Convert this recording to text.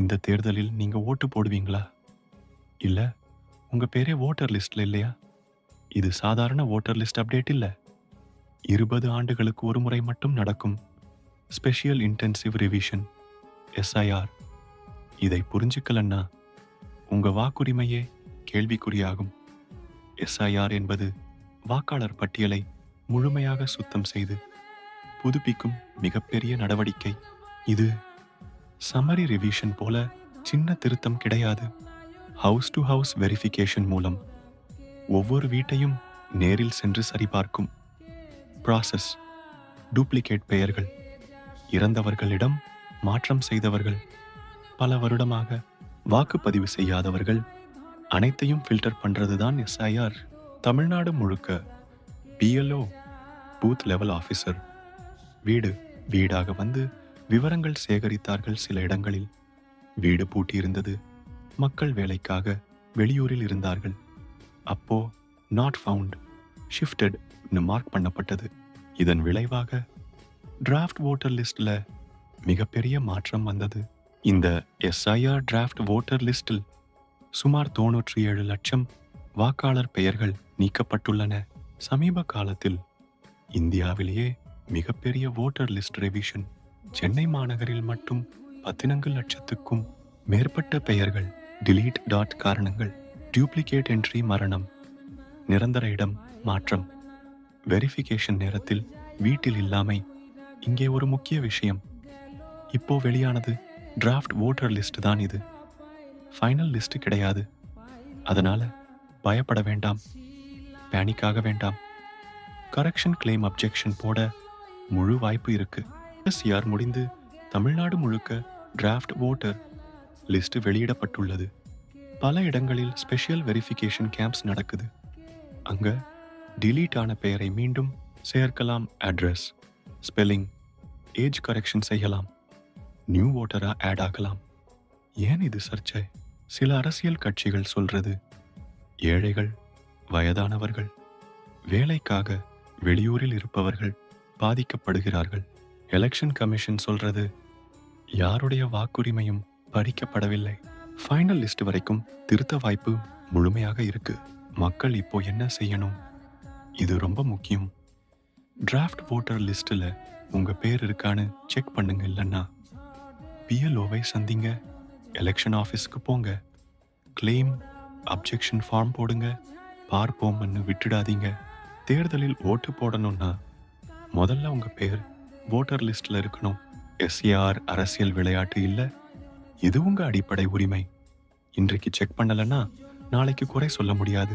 இந்த தேர்தலில் நீங்க ஓட்டு போடுவீங்களா? இல்ல உங்க பேரே ஓட்டர் லிஸ்ட்ல இல்லையா? இது சாதாரண ஓட்டர் லிஸ்ட் அப்டேட் இல்ல. இருபது ஆண்டுகளுக்கு ஒரு முறை மட்டும் நடக்கும் ஸ்பெஷியல் இன்டென்சிவ் ரிவிஷன் எஸ்ஐஆர் இதை புரிஞ்சுக்கலன்னா உங்க வாக்குரிமையே கேள்விக்குறியாகும். எஸ்ஐஆர் என்பது வாக்காளர் பட்டியலை முழுமையாக சுத்தம் செய்து புதுப்பிக்கும் மிகப்பெரிய நடவடிக்கை. இது சம்மரி ரிவிஷன் போல சின்ன திருத்தம் கிடையாது. ஹவுஸ் டு ஹவுஸ் வெரிஃபிகேஷன் மூலம் ஒவ்வொரு வீட்டையும் நேரில் சென்று சரிபார்க்கும். ப்ராசஸ் டூப்ளிகேட் பெயர்கள். இறந்தவர்களிடம் மாற்றம் செய்தவர்கள். பல வருடமாக வாக்குப்பதிவு செய்யாதவர்கள். அனைத்தையும் ஃபில்டர் பண்ணுறது தான் எஸ்ஐஆர் தமிழ்நாடு முழுக்க பிஎல்ஓ பூத் லெவல் ஆஃபீஸர் வீடு வீடாக வந்து விவரங்கள் சேகரித்தார்கள் சில இடங்களில். வீடு பூட்டியிருந்தது. மக்கள் வேலைக்காக வெளியூரில் இருந்தார்கள். அப்போ நாட் ஃபவுண்ட் ஷிஃப்டட்னு மார்க் பண்ணப்பட்டது. இதன் விளைவாக டிராஃப்ட் ஓட்டர் லிஸ்ட்ல மிகப்பெரிய மாற்றம் வந்தது. இந்த எஸ்ஐஆர் டிராஃப்ட் ஓட்டர் லிஸ்டில் சுமார் தொன்னூற்றி ஏழு லட்சம் வாக்காளர் பெயர்கள் நீக்கப்பட்டுள்ளன. சமீப காலத்தில் இந்தியாவிலேயே மிகப்பெரிய ஓட்டர் லிஸ்ட் ரெவிஷன் சென்னை மாநகரில் மட்டும் பதினங்கு லட்சத்துக்கும் மேற்பட்ட பெயர்கள் டிலீட் டாட் காரணங்கள் டியூப்ளிகேட் என்ட்ரி மரணம் நிரந்தர இடம் மாற்றம். வெரிஃபிகேஷன் நேரத்தில் வீட்டில் இல்லாமை இங்கே ஒரு முக்கிய விஷயம். இப்போ வெளியானது டிராஃப்ட் ஓட்டர் லிஸ்ட் தான் இது. ஃபைனல் லிஸ்ட் கிடையாது. அதனால பயப்பட வேண்டாம். பேனிக்காக வேண்டாம். கரெக்ஷன் கிளைம் அப்ஜெக்ஷன் போட முழு வாய்ப்பு இருக்குது எஸ்ஆர் முடிந்து தமிழ்நாடு முழுக்க டிராஃப்ட் ஓட்டர் லிஸ்ட் வெளியிடப்பட்டுள்ளது. பல இடங்களில் ஸ்பெஷல் வெரிஃபிகேஷன் கேம்ப்ஸ் நடக்குது. அங்க டிலீட் ஆன பெயரை மீண்டும் சேர்க்கலாம். அட்ரஸ் ஸ்பெல்லிங் ஏஜ் கரெக்ஷன் செய்யலாம். நியூ ஓட்டராக ஆட் ஆகலாம். ஏன் இது சர்ச்சை? சில அரசியல் கட்சிகள் சொல்றது ஏழைகள் வயதானவர்கள் வேலைக்காக வெளியூரில் இருப்பவர்கள் பாதிக்கப்படுகிறார்கள். எலெக்ஷன் கமிஷன் சொல்றது யாருடைய வாக்குரிமையும் பறிக்கப்படவில்லை. ஃபைனல் லிஸ்ட் வரைக்கும் திருத்த வாய்ப்பு முழுமையாக இருக்கு. மக்கள் இப்போ என்ன செய்யணும்? இது ரொம்ப முக்கியம். டிராஃப்ட் ஓட்டர் லிஸ்ட்டில் உங்கள் பேர் இருக்கான்னு செக் பண்ணுங்க இல்லைன்னா. பிஎல்ஓவை சந்திங்க. எலெக்ஷன் ஆஃபீஸ்க்கு போங்க. கிளைம் அப்ஜெக்ஷன் ஃபார்ம் போடுங்க. பார்ப்போம்னு விட்டுடாதீங்க. தேர்தலில் ஓட்டு போடணும்னா முதல்ல உங்கள் பேர் ஓட்டர் லிஸ்ட்ல இருக்கணும். எஸ்ஏஆர் அரசியல் விளையாட்டு இல்ல. இது உங்க அடிப்படை உரிமை. இன்றைக்கு செக் பண்ணலன்னா நாளைக்கு குறை சொல்ல முடியாது.